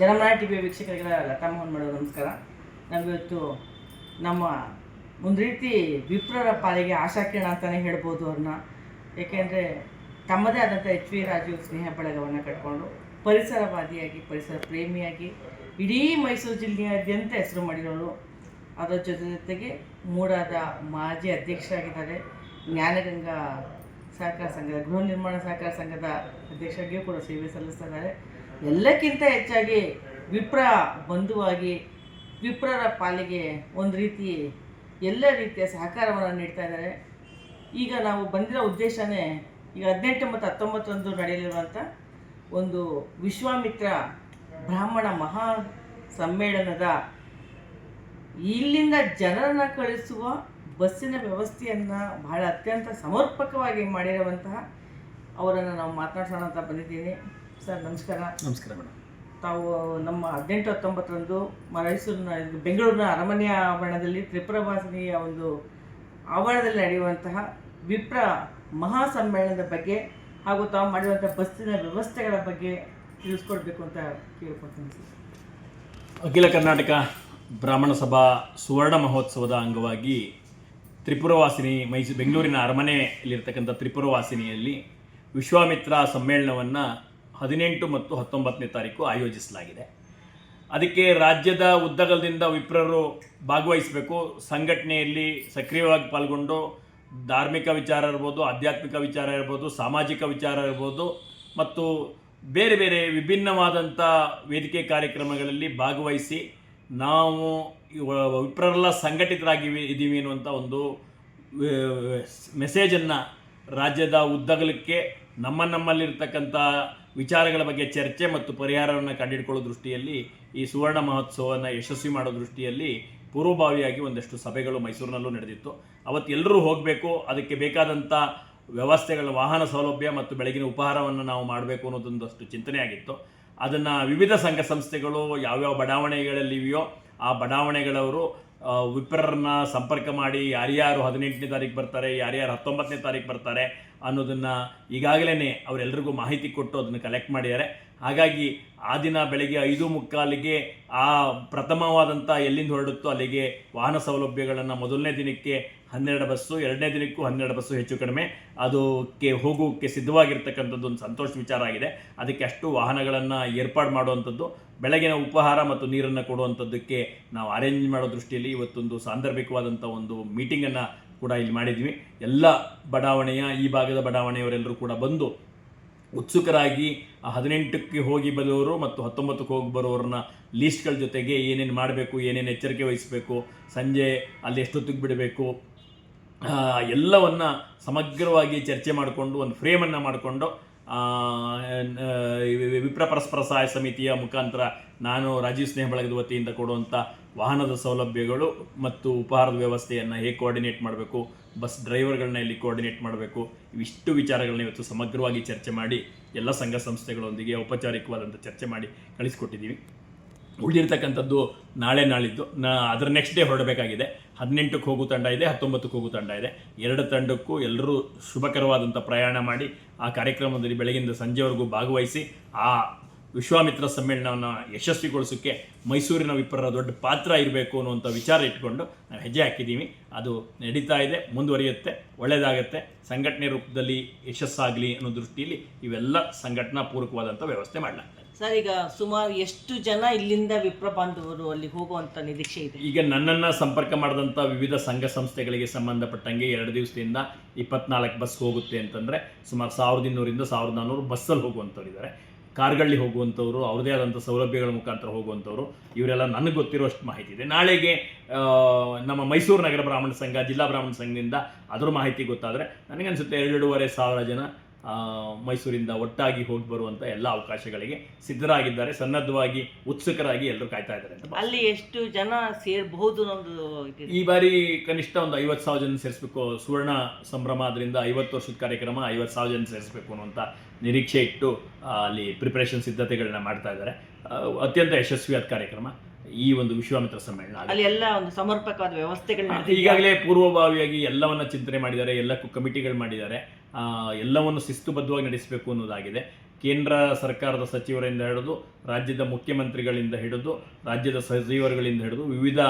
ಜನಮನ T V ವೀಕ್ಷಕರಿಗೆಲ್ಲ ಲತಾ ಮೋಹನ್ ಮಾಡೋ ನಮಸ್ಕಾರ. ನಾವಿವತ್ತು ನಮ್ಮ ಒಂದು ರೀತಿ ವಿಪ್ರರ ಪಾಲಿಗೆ ಆಶಾಕಿರಣ ಅಂತಲೇ ಹೇಳ್ಬೋದು ಅವ್ರನ್ನ. ಏಕೆಂದರೆ ತಮ್ಮದೇ ಆದಂಥ ಎಚ್ ವಿ ರಾಜೀವ್ ಸ್ನೇಹ ಬಳಗವನ್ನು ಕಟ್ಕೊಂಡು ಪರಿಸರವಾದಿಯಾಗಿ, ಪರಿಸರ ಪ್ರೇಮಿಯಾಗಿ ಇಡೀ ಮೈಸೂರು ಜಿಲ್ಲೆಯಾದ್ಯಂತ ಹೆಸರು ಮಾಡಿರೋರು. ಅದರ ಜೊತೆ ಜೊತೆಗೆ ಮೂಡಾದ ಮಾಜಿ ಅಧ್ಯಕ್ಷರಾಗಿದ್ದಾರೆ. ಜ್ಞಾನಗಂಗಾ ಸಹಕಾರ ಸಂಘದ, ಗೃಹ ನಿರ್ಮಾಣ ಸಹಕಾರ ಸಂಘದ ಅಧ್ಯಕ್ಷರಾಗಿಯೂ ಕೂಡ ಸೇವೆ ಸಲ್ಲಿಸ್ತಾ ಇದ್ದಾರೆ. ಎಲ್ಲಕ್ಕಿಂತ ಹೆಚ್ಚಾಗಿ ವಿಪ್ರ ಬಂಧುವಾಗಿ ವಿಪ್ರರ ಪಾಲಿಗೆ ಒಂದು ರೀತಿ ಎಲ್ಲ ರೀತಿಯ ಸಹಕಾರವನ್ನು ನೀಡ್ತಾ ಇದ್ದಾರೆ. ಈಗ ನಾವು ಬಂದಿರೋ ಉದ್ದೇಶನೇ ಈಗ ಹದಿನೆಂಟು ಮತ್ತು ಹತ್ತೊಂಬತ್ತರಂದು ನಡೆಯಲಿರುವಂಥ ಒಂದು ವಿಶ್ವಾಮಿತ್ರ ಬ್ರಾಹ್ಮಣ ಮಹಾ ಸಮ್ಮೇಳನದ ಇಲ್ಲಿಂದ ಜನರನ್ನು ಕಳಿಸುವ ಬಸ್ಸಿನ ವ್ಯವಸ್ಥೆಯನ್ನು ಬಹಳ ಅತ್ಯಂತ ಸಮರ್ಪಕವಾಗಿ ಮಾಡಿರುವಂತಹ ಅವರನ್ನು ನಾವು ಮಾತನಾಡ್ಸೋಣ ಅಂತ ಬಂದಿದ್ದೀನಿ. ಸರ್ ನಮಸ್ಕಾರ. ನಮಸ್ಕಾರ ಮೇಡಮ್. ತಾವು ನಮ್ಮ ಹದಿನೆಂಟು ಹತ್ತೊಂಬತ್ತರಂದು ಮೈಸೂರಿನ ಬೆಂಗಳೂರಿನ ಅರಮನೆಯ ಆವರಣದಲ್ಲಿ ತ್ರಿಪುರವಾಸಿನಿಯ ಒಂದು ಆವರಣದಲ್ಲಿ ನಡೆಯುವಂತಹ ವಿಪ್ರ ಮಹಾ ಸಮ್ಮೇಳನದ ಬಗ್ಗೆ ಹಾಗೂ ತಾವು ಮಾಡಿರುವಂಥ ಬಸ್ಸಿನ ವ್ಯವಸ್ಥೆಗಳ ಬಗ್ಗೆ ತಿಳಿಸ್ಕೊಡ್ಬೇಕು ಅಂತ ಕೇಳ್ಕೊಳ್ತೀನಿ ಅಖಿಲ ಕರ್ನಾಟಕ ಬ್ರಾಹ್ಮಣ ಸಭಾ ಸುವರ್ಣ ಮಹೋತ್ಸವದ ಅಂಗವಾಗಿ ತ್ರಿಪುರವಾಸಿನಿ ಮೈಸೂರು ಬೆಂಗಳೂರಿನ ಅರಮನೆಯಲ್ಲಿರ್ತಕ್ಕಂಥ ತ್ರಿಪುರವಾಸಿನಿಯಲ್ಲಿ ವಿಶ್ವಾಮಿತ್ರ ಸಮ್ಮೇಳನವನ್ನು ಹದಿನೆಂಟು ಮತ್ತು ಹತ್ತೊಂಬತ್ತನೇ ತಾರೀಕು ಆಯೋಜಿಸಲಾಗಿದೆ. ಅದಕ್ಕೆ ರಾಜ್ಯದ ಉದ್ದಗಲದಿಂದ ವಿಪ್ರರು ಭಾಗವಹಿಸಬೇಕು. ಸಂಘಟನೆಯಲ್ಲಿ ಸಕ್ರಿಯವಾಗಿ ಪಾಲ್ಗೊಂಡು ಧಾರ್ಮಿಕ ವಿಚಾರ ಇರ್ಬೋದು, ಆಧ್ಯಾತ್ಮಿಕ ವಿಚಾರ ಇರ್ಬೋದು, ಸಾಮಾಜಿಕ ವಿಚಾರ ಇರ್ಬೋದು ಮತ್ತು ಬೇರೆ ಬೇರೆ ವಿಭಿನ್ನವಾದಂಥ ವೇದಿಕೆ ಕಾರ್ಯಕ್ರಮಗಳಲ್ಲಿ ಭಾಗವಹಿಸಿ ನಾವು ವಿಪ್ರರೆಲ್ಲ ಸಂಘಟಿತರಾಗಿ ಇದ್ದೀವಿ ಅನ್ನುವಂಥ ಒಂದು ಮೆಸೇಜನ್ನು ರಾಜ್ಯದ ಉದ್ದಗಲಕ್ಕೆ ನಮ್ಮ ನಮ್ಮಲ್ಲಿರ್ತಕ್ಕಂಥ ವಿಚಾರಗಳ ಬಗ್ಗೆ ಚರ್ಚೆ ಮತ್ತು ಪರಿಹಾರವನ್ನು ಕಂಡುಹಿಡ್ಕೊಳ್ಳೋ ದೃಷ್ಟಿಯಲ್ಲಿ ಈ ಸುವರ್ಣ ಮಹೋತ್ಸವವನ್ನು ಯಶಸ್ವಿ ಮಾಡೋ ದೃಷ್ಟಿಯಲ್ಲಿ ಪೂರ್ವಭಾವಿಯಾಗಿ ಒಂದಷ್ಟು ಸಭೆಗಳು ಮೈಸೂರಿನಲ್ಲೂ ನಡೆದಿತ್ತು. ಅವತ್ತು ಎಲ್ಲರೂ ಹೋಗಬೇಕು, ಅದಕ್ಕೆ ಬೇಕಾದಂಥ ವ್ಯವಸ್ಥೆಗಳ ವಾಹನ ಸೌಲಭ್ಯ ಮತ್ತು ಬೆಳಗಿನ ಉಪಹಾರವನ್ನು ನಾವು ಮಾಡಬೇಕು ಅನ್ನೋದೊಂದಷ್ಟು ಚಿಂತನೆ ಆಗಿತ್ತು. ಅದನ್ನು ವಿವಿಧ ಸಂಘ ಸಂಸ್ಥೆಗಳು ಯಾವ್ಯಾವ ಬಡಾವಣೆಗಳಲ್ಲಿವೆಯೋ ಆ ಬಡಾವಣೆಗಳವರು ವಿಪ್ರರನ್ನ ಸಂಪರ್ಕ ಮಾಡಿ ಯಾರ್ಯಾರು ಹದಿನೆಂಟನೇ ತಾರೀಕು ಬರ್ತಾರೆ, ಯಾರ್ಯಾರು ಹತ್ತೊಂಬತ್ತನೇ ತಾರೀಕು ಬರ್ತಾರೆ ಅನ್ನೋದನ್ನು ಈಗಾಗಲೇ ಅವರೆಲ್ಲರಿಗೂ ಮಾಹಿತಿ ಕೊಟ್ಟು ಅದನ್ನು ಕಲೆಕ್ಟ್ ಮಾಡಿದ್ದಾರೆ. ಹಾಗಾಗಿ ಆ ದಿನ ಬೆಳಗ್ಗೆ ಐದು ಮುಕ್ಕಾಲಿಗೆ ಆ ಪ್ರಥಮವಾದಂಥ ಎಲ್ಲಿಂದ ಹೊರಡುತ್ತೋ ಅಲ್ಲಿಗೆ ವಾಹನ ಸೌಲಭ್ಯಗಳನ್ನು ಮೊದಲನೇ ದಿನಕ್ಕೆ ಹನ್ನೆರಡು ಬಸ್ಸು, ಎರಡನೇ ದಿನಕ್ಕೂ ಹನ್ನೆರಡು ಬಸ್ಸು ಹೆಚ್ಚು ಕಡಿಮೆ. ಅದಕ್ಕೆ ಹೋಗೋಕ್ಕೆ ಸಿದ್ಧವಾಗಿರ್ತಕ್ಕಂಥದ್ದು ಒಂದು ಸಂತೋಷ ವಿಚಾರ ಆಗಿದೆ. ಅದಕ್ಕೆ ಅಷ್ಟು ವಾಹನಗಳನ್ನು ಏರ್ಪಾಡು ಮಾಡುವಂಥದ್ದು, ಬೆಳಗಿನ ಉಪಹಾರ ಮತ್ತು ನೀರನ್ನು ಕೊಡುವಂಥದ್ದಕ್ಕೆ ನಾವು ಅರೇಂಜ್ ಮಾಡೋ ದೃಷ್ಟಿಯಲ್ಲಿ ಇವತ್ತೊಂದು ಸಾಂದರ್ಭಿಕವಾದಂಥ ಒಂದು ಮೀಟಿಂಗನ್ನು ಕೂಡ ಇಲ್ಲಿ ಮಾಡಿದ್ವಿ. ಎಲ್ಲ ಬಡಾವಣೆಯ, ಈ ಭಾಗದ ಬಡಾವಣೆಯವರೆಲ್ಲರೂ ಕೂಡ ಬಂದು ಉತ್ಸುಕರಾಗಿ ಹದಿನೆಂಟಕ್ಕೆ ಹೋಗಿ ಬರೋರು ಮತ್ತು ಹತ್ತೊಂಬತ್ತಕ್ಕೆ ಹೋಗಿ ಬರೋರನ್ನ ಲೀಸ್ಟ್ಗಳ ಜೊತೆಗೆ ಏನೇನು ಮಾಡಬೇಕು, ಏನೇನು ಎಚ್ಚರಿಕೆ ವಹಿಸಬೇಕು, ಸಂಜೆ ಅಲ್ಲಿ ಎಷ್ಟೊತ್ತಿಗೆ ಬಿಡಬೇಕು ಎಲ್ಲವನ್ನ ಸಮಗ್ರವಾಗಿ ಚರ್ಚೆ ಮಾಡಿಕೊಂಡು, ಒಂದು ಫ್ರೇಮನ್ನು ಮಾಡಿಕೊಂಡು ವಿಪ್ರ ಪರಸ್ಪರ ಸಹಾಯ ಸಮಿತಿಯ ಮುಖಾಂತರ ನಾನು ರಾಜೀವ್ ಸ್ನೇಹ ಬಳಗದ ವತಿಯಿಂದ ಕೊಡುವಂಥ ವಾಹನದ ಸೌಲಭ್ಯಗಳು ಮತ್ತು ಉಪಹಾರದ ವ್ಯವಸ್ಥೆಯನ್ನು ಹೇಗೆ ಕೋಆರ್ಡಿನೇಟ್ ಮಾಡಬೇಕು ಬಸ್ ಡ್ರೈವರ್ಗಳನ್ನ ಇಲ್ಲಿ ಕೋಆರ್ಡಿನೇಟ್ ಮಾಡಬೇಕು, ಇವಿಷ್ಟು ವಿಚಾರಗಳನ್ನ ಇವತ್ತು ಸಮಗ್ರವಾಗಿ ಚರ್ಚೆ ಮಾಡಿ, ಎಲ್ಲ ಸಂಘ ಸಂಸ್ಥೆಗಳೊಂದಿಗೆ ಔಪಚಾರಿಕವಾದಂಥ ಚರ್ಚೆ ಮಾಡಿ ಕಳಿಸ್ಕೊಟ್ಟಿದ್ದೀವಿ ಉಳಿದಿರ್ತಕ್ಕಂಥದ್ದು ನಾಳೆ ನಾಳಿದ್ದು, ನಾ, ಅದರ ನೆಕ್ಸ್ಟ್ ಡೇ ಹೊರಡಬೇಕಾಗಿದೆ. ಹದಿನೆಂಟಕ್ಕೆ ಹೋಗು ತಂಡ ಇದೆ, ಹತ್ತೊಂಬತ್ತಕ್ಕೆ ಹೋಗು ತಂಡ ಇದೆ. ಎರಡು ತಂಡಕ್ಕೂ ಎಲ್ಲರೂ ಶುಭಕರವಾದಂಥ ಪ್ರಯಾಣ ಮಾಡಿ, ಆ ಕಾರ್ಯಕ್ರಮದಲ್ಲಿ ಬೆಳಗಿಂದ ಸಂಜೆವರೆಗೂ ಭಾಗವಹಿಸಿ, ಆ ವಿಶ್ವಾಮಿತ್ರ ಸಮ್ಮೇಳನವನ್ನು ಯಶಸ್ವಿಗೊಳಿಸೋಕ್ಕೆ ಮೈಸೂರಿನ ವಿಪ್ರರ ದೊಡ್ಡ ಪಾತ್ರ ಇರಬೇಕು ಅನ್ನುವಂಥ ವಿಚಾರ ಇಟ್ಕೊಂಡು ನಾವು ಹೆಜ್ಜೆ ಹಾಕಿದ್ದೀವಿ ಅದು ನಡೀತಾ ಇದೆ ಮುಂದುವರಿಯುತ್ತೆ ಒಳ್ಳೆಯದಾಗತ್ತೆ ಸಂಘಟನೆ ರೂಪದಲ್ಲಿ ಯಶಸ್ಸಾಗಲಿ ಅನ್ನೋ ದೃಷ್ಟಿಯಲ್ಲಿ ಇವೆಲ್ಲ ಸಂಘಟನಾ ಪೂರ್ವಕವಾದಂಥ ವ್ಯವಸ್ಥೆ ಮಾಡಲಾಗ್ತದೆ ಸರ್ ಈಗ ಸುಮಾರು ಎಷ್ಟು ಜನ ಇಲ್ಲಿಂದ ವಿಪ್ರ ಬಾಂಧವರು ಅಲ್ಲಿ ಹೋಗುವಂಥ ನಿರೀಕ್ಷೆ ಇದೆ? ಈಗ ನನ್ನನ್ನು ಸಂಪರ್ಕ ಮಾಡಿದಂಥ ವಿವಿಧ ಸಂಘ ಸಂಸ್ಥೆಗಳಿಗೆ ಸಂಬಂಧಪಟ್ಟಂಗೆ ಎರಡು ದಿವಸದಿಂದ ಇಪ್ಪತ್ನಾಲ್ಕು ಬಸ್ ಹೋಗುತ್ತೆ ಅಂತಂದರೆ ಸುಮಾರು ಸಾವಿರದ ಇನ್ನೂರಿಂದ ಸಾವಿರದ ನಾನ್ನೂರು ಬಸ್ಸಲ್ಲಿ ಹೋಗುವಂಥವ್ರು ಇದ್ದಾರೆ ಕಾರ್ಗಳಲ್ಲಿ ಹೋಗುವಂಥವ್ರು ಅವ್ರದೇ ಆದಂಥ ಸೌಲಭ್ಯಗಳ ಮುಖಾಂತರ ಹೋಗುವಂಥವ್ರು ಇವರೆಲ್ಲ ನನಗೆ ಗೊತ್ತಿರೋಷ್ಟು ಮಾಹಿತಿ ಇದೆ. ನಾಳೆಗೆ ನಮ್ಮ ಮೈಸೂರು ನಗರ ಬ್ರಾಹ್ಮಣ ಸಂಘ ಜಿಲ್ಲಾ ಬ್ರಾಹ್ಮಣ ಸಂಘದಿಂದ ಅದರ ಮಾಹಿತಿ ಗೊತ್ತಾದರೆ ನನಗನ್ಸುತ್ತೆ ಎರಡೂವರೆ ಸಾವಿರ ಜನ ಮೈಸೂರಿಂದ ಒಟ್ಟಾಗಿ ಹೋಗಿ ಬರುವಂಥ ಎಲ್ಲ ಅವಕಾಶಗಳಿಗೆ ಸಿದ್ಧರಾಗಿದ್ದಾರೆ. ಸನ್ನದ್ಧವಾಗಿ ಉತ್ಸುಕರಾಗಿ ಎಲ್ಲರೂ ಕಾಯ್ತಾ ಇದ್ದಾರೆ ಅಲ್ಲಿ ಎಷ್ಟು ಜನ ಸೇರಬಹುದು ನಮ್ಮದು ಈ ಬಾರಿ ಕನಿಷ್ಠ ಒಂದು ಐವತ್ತು ಸಾವಿರ ಜನ ಸೇರಿಸ್ಬೇಕು. ಸುವರ್ಣ ಸಂಭ್ರಮ ಅದರಿಂದ ಐವತ್ತು ವರ್ಷದ ಕಾರ್ಯಕ್ರಮ ಐವತ್ತು ಸಾವಿರ ಜನ ಸೇರಿಸ್ಬೇಕು ಅನ್ನುವಂಥ ನಿರೀಕ್ಷೆ ಇಟ್ಟು ಅಲ್ಲಿ ಪ್ರಿಪರೇಷನ್ ಸಿದ್ಧತೆಗಳನ್ನ ಮಾಡ್ತಾ ಇದ್ದಾರೆ. ಅತ್ಯಂತ ಯಶಸ್ವಿಯಾದ ಕಾರ್ಯಕ್ರಮ. ಈ ಒಂದು ವಿಶ್ವಾಮಿತ್ರ ಸಮ್ಮೇಳನ ಅಲ್ಲಿ ಎಲ್ಲ ಒಂದು ಸಮರ್ಪಕವಾದ ವ್ಯವಸ್ಥೆಗಳನ್ನ. ಈಗಾಗಲೇ ಪೂರ್ವಭಾವಿಯಾಗಿ ಎಲ್ಲವನ್ನ ಚಿಂತನೆ ಮಾಡಿದ್ದಾರೆ ಎಲ್ಲಕ್ಕೂ ಕಮಿಟಿಗಳು ಮಾಡಿದ್ದಾರೆ. ಎಲ್ಲವನ್ನು ಶಿಸ್ತುಬದ್ಧವಾಗಿ ನಡೆಸಬೇಕು ಅನ್ನೋದಾಗಿದೆ. ಕೇಂದ್ರ ಸರ್ಕಾರದ ಸಚಿವರಿಂದ ಹಿಡಿದು ರಾಜ್ಯದ ಮುಖ್ಯಮಂತ್ರಿಗಳಿಂದ ಹಿಡಿದು ರಾಜ್ಯದ ಸಚಿವರುಗಳಿಂದ ಹಿಡಿದು ವಿವಿಧ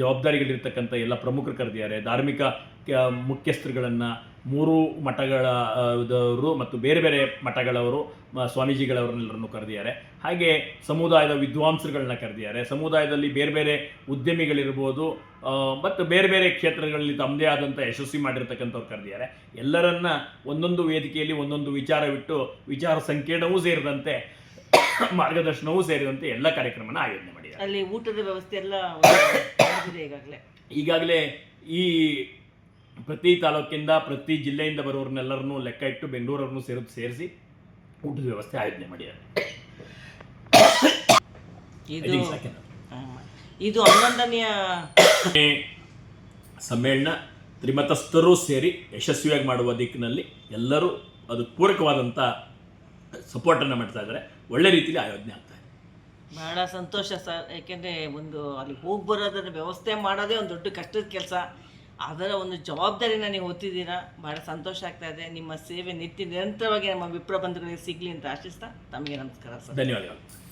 ಜವಾಬ್ದಾರಿಗಳಿರ್ತಕ್ಕಂಥ ಎಲ್ಲ ಪ್ರಮುಖರು ಕರೆದಿದ್ದಾರೆ. ಧಾರ್ಮಿಕ ಕ- ಮುಖ್ಯಸ್ಥರುಗಳನ್ನು ಮೂರು ಮಠಗಳ ಆ, ದವರು ಮತ್ತು ಬೇರೆ ಬೇರೆ ಮಠಗಳವರು ಸ್ವಾಮೀಜಿಗಳವ್ರನ್ನೆಲ್ಲರನ್ನು ಕರೆದಿದ್ದಾರೆ. ಹಾಗೆ ಸಮುದಾಯದ ವಿದ್ವಾಂಸರುಗಳನ್ನ ಕರೆದಿದ್ದಾರೆ. ಸಮುದಾಯದಲ್ಲಿ ಬೇರೆ ಬೇರೆ ಉದ್ಯಮಿಗಳಿರ್ಬೋದು ಮತ್ತು ಬೇರೆ ಬೇರೆ ಕ್ಷೇತ್ರಗಳಲ್ಲಿ ತಮ್ಮದೇ ಆದಂಥ ಯಶಸ್ವಿ ಮಾಡಿರ್ತಕ್ಕಂಥವ್ರು ಕರೆದಿದ್ದಾರೆ. ಎಲ್ಲರನ್ನ ಒಂದೊಂದು ವೇದಿಕೆಯಲ್ಲಿ ಒಂದೊಂದು ವಿಚಾರವಿಟ್ಟು ವಿಚಾರ ಸಂಕೀರ್ಣವೂ ಸೇರಿದಂತೆ ಮಾರ್ಗದರ್ಶನವೂ ಸೇರಿದಂತೆ ಎಲ್ಲ ಕಾರ್ಯಕ್ರಮನ ಆಯೋಜನೆ ಮಾಡಿದ್ದಾರೆ. ಅಲ್ಲಿ ಊಟದ ವ್ಯವಸ್ಥೆ ಎಲ್ಲ ಈಗಾಗಲೇ. ಈಗಾಗಲೇ ಈ ಪ್ರತಿ ತಾಲೂಕಿಂದ ಪ್ರತಿ ಜಿಲ್ಲೆಯಿಂದ ಬರೋರನ್ನೆಲ್ಲರನ್ನೂ ಲೆಕ್ಕ ಇಟ್ಟು ಬೆಂಗಳೂರವ್ರನ್ನೂ ಸೇರಿ ಸೇರಿಸಿ ಊಟದ ವ್ಯವಸ್ಥೆ ಆಯೋಜನೆ ಮಾಡಿದ್ದಾರೆ. ಇದು ಇದು ಹನ್ನೊಂದನೆಯ ಸಮ್ಮೇಳನ ತ್ರಿಮತಸ್ಥರೂ ಸೇರಿ ಯಶಸ್ವಿಯಾಗಿ ಮಾಡುವ ದಿಕ್ಕಿನಲ್ಲಿ ಎಲ್ಲರೂ ಅದು ಪೂರಕವಾದಂಥ ಸಪೋರ್ಟನ್ನು ಮಾಡ್ತಾ ಇದ್ದಾರೆ. ಒಳ್ಳೆ ರೀತಿಯಲ್ಲಿ ಆಯೋಜನೆ ಆಗ್ತಾ ಇದೆ. ಬಹಳ ಸಂತೋಷ ಸರ್. ಯಾಕೆಂದರೆ ಒಂದು ಅಲ್ಲಿ ಹೋಗಿ ಬರೋದನ್ನ ವ್ಯವಸ್ಥೆ ಮಾಡೋದೇ ಒಂದು ದೊಡ್ಡ ಕಷ್ಟದ ಕೆಲಸ. ಅದರ ಒಂದು ಜವಾಬ್ದಾರಿನ ನೀವು ಒತ್ತಿದ್ದೀರಾ ಬಹಳ ಸಂತೋಷ ಆಗ್ತಾ ಇದೆ. ನಿಮ್ಮ ಸೇವೆ ನಿತ್ಯ ನಿರಂತರವಾಗಿ ನಮ್ಮ ವಿಪ್ರ ಬಂಧುಗಳಿಗೆ ಸಿಗಲಿ ಅಂತ ಆಶಿಸ್ತಾ ತಮಗೆ ನಮಸ್ಕಾರ ಸರ್. ಧನ್ಯವಾದಗಳು.